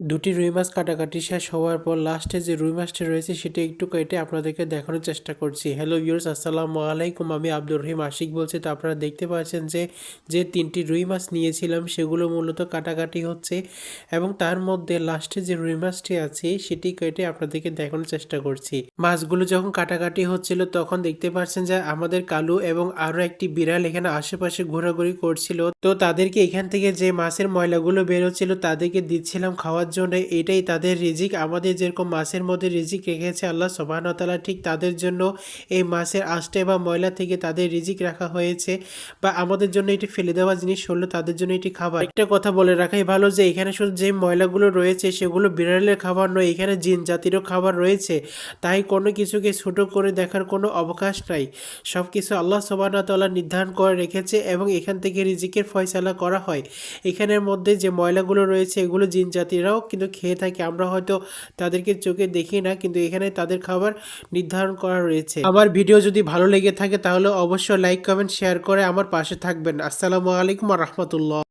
দুটি রুই মাছ কাটাকাটি শেষ হওয়ার পর লাস্টে যে রুই মাছটি রয়েছে সেটি একটু কেটে আপনাদেরকে দেখানোর চেষ্টা করছি। হ্যালো ভিউয়ার্স আসসালামু আলাইকুম। আমি আব্দুর রহিম আশিক বলছি। তো আপনারা দেখতে পাচ্ছেন যে যে তিনটি রুই মাছ নিয়েছিলাম সেগুলো মূলত কাটাকাটি হচ্ছে এবং তার মধ্যে লাস্টে যে রুই মাছটি আছে সেটি কেটে আপনাদেরকে দেখানোর চেষ্টা করছি। মাছগুলো যখন কাটাকাটি হচ্ছিল তখন দেখতে পাচ্ছেন যে, আমাদের কালু এবং আরও একটি বিড়াল এখানে আশেপাশে ঘোরাঘুরি করছিল। তো তাদেরকে এখান থেকে যে মাছের ময়লাগুলো বেরোচ্ছিল তাদেরকে দিচ্ছিলাম খাওয়ার জন্য এটাই তাদের রিজিক। আমাদের যেরকম মাছের মধ্যে রিজিক রেখেছে আল্লাহ সোবাহতালা ঠিক তাদের জন্য এই মাছের আষ্টে বা ময়লা থেকে তাদের রিজিক রাখা হয়েছে বা আমাদের জন্য এটি ফেলে দেওয়া জিনিস হলো তাদের জন্য এটি খাবার। একটা কথা বলে রাখাই ভালো যে এখানে শুধু যে ময়লাগুলো রয়েছে সেগুলো বিড়ালের খাবার নয়, এখানে জিন জাতিরও খাবার রয়েছে। তাই কোনো কিছুকে ছোট করে দেখার কোনো অবকাশ নাই। সব কিছু আল্লাহ সোবাহতাল্লাহ নির্ধারণ করে রেখেছে এবং এখান থেকে রিজিকের ফয়সালা করা হয়। এখানের মধ্যে যে ময়লাগুলো রয়েছে এগুলো জিন জাতিরাও কিন্তু খেয়ে থাকে। আমরা হয়তো তাদেরকে চোখে দেখি না, কিন্তু এখানে তাদের খাবার নির্ধারণ করা রয়েছে। আমার ভিডিও যদি ভালো লেগে থাকে, তাহলে অবশ্যই লাইক কমেন্ট শেয়ার করে আমার পাশে থাকবেন। আসসালামু আলাইকুম রহমতুল্লাহ।